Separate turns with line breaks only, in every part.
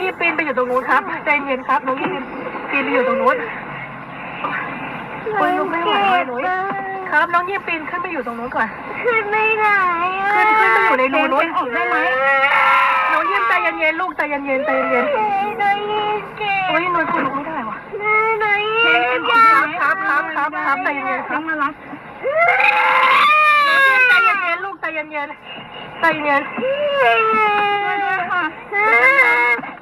น้องยี่ปีนไปอยู่ตรงนู้นครับใจเย็นครับน้องยี่ปีนไปอยู่ตรงนู้นโอ้ยลุกไม่ไหวเลยหนูครับน้องยี่ปีนขึ้นไปอยู่ตรงนู้นก่อน
ขึ้นไม่ได้อะ
ขึ้นขึ้นไปอยู่ในรูนู้น
ออกได้ไหม
น้องยี่ใจเย็นๆลูกใจเย็นๆใจเย็น
หนูยิ้มเจ็บ
ๆโอ้ยหนูคุณลุกไม่ได้ว่ะ
หนูยิ้ม
ค
เจ็
รับบครับครับครับครับใจเย็นๆครับ
มารับ
น้องยี่ใจเย็นๆลูกใจเย็นๆใจเย็นครั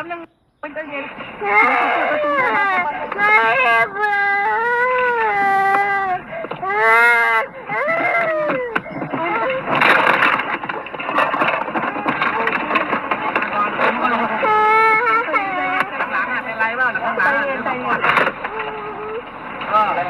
บยังใจเย็น
หลังอะเป็นไรบ้างข้างห
ใจ
ลัง
เย็นใจเย็น
ก็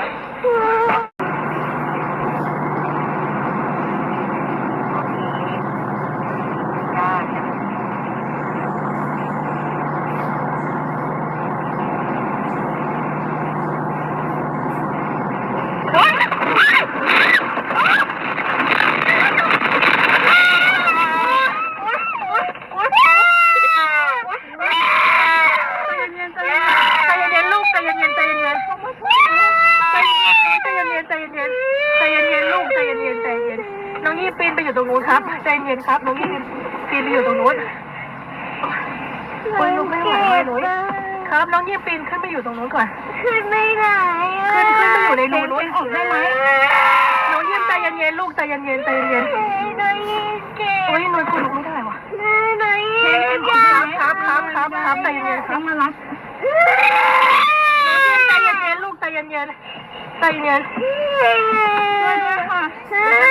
ใจ ย็นใจเย็นใจเย็นใจเย็นลูกใจเย็นใจเย็นน้องยี่ปีนไปอยู่ตรงนู้นครับใจเย็นครับน้องยี่ปีนไปอยู่ตรงนู้นโอ้ยลุกไม่ไหวเลยหนูครับน้องยี่ปีนขึ้นไปอยู่ตรงนู้นก่อน
ขึ้นไม่ได้อะ
ขึ้นขึ้นไปอยู่ในรูนู้น
ออกได้ไหม
น้องยี่ใจเย็นๆลูกใจเย็นๆใจเย็น
หนูยิ้มเจ็บ
ๆโอ้ยหนูคุณลุกไม่ได้ว่ะ
หนูยิ้ม
ค
เจ็
รับบครับครับครับครับใจเย็นๆครับ
มารับ
น้องยี่ใจเย็น ๆลู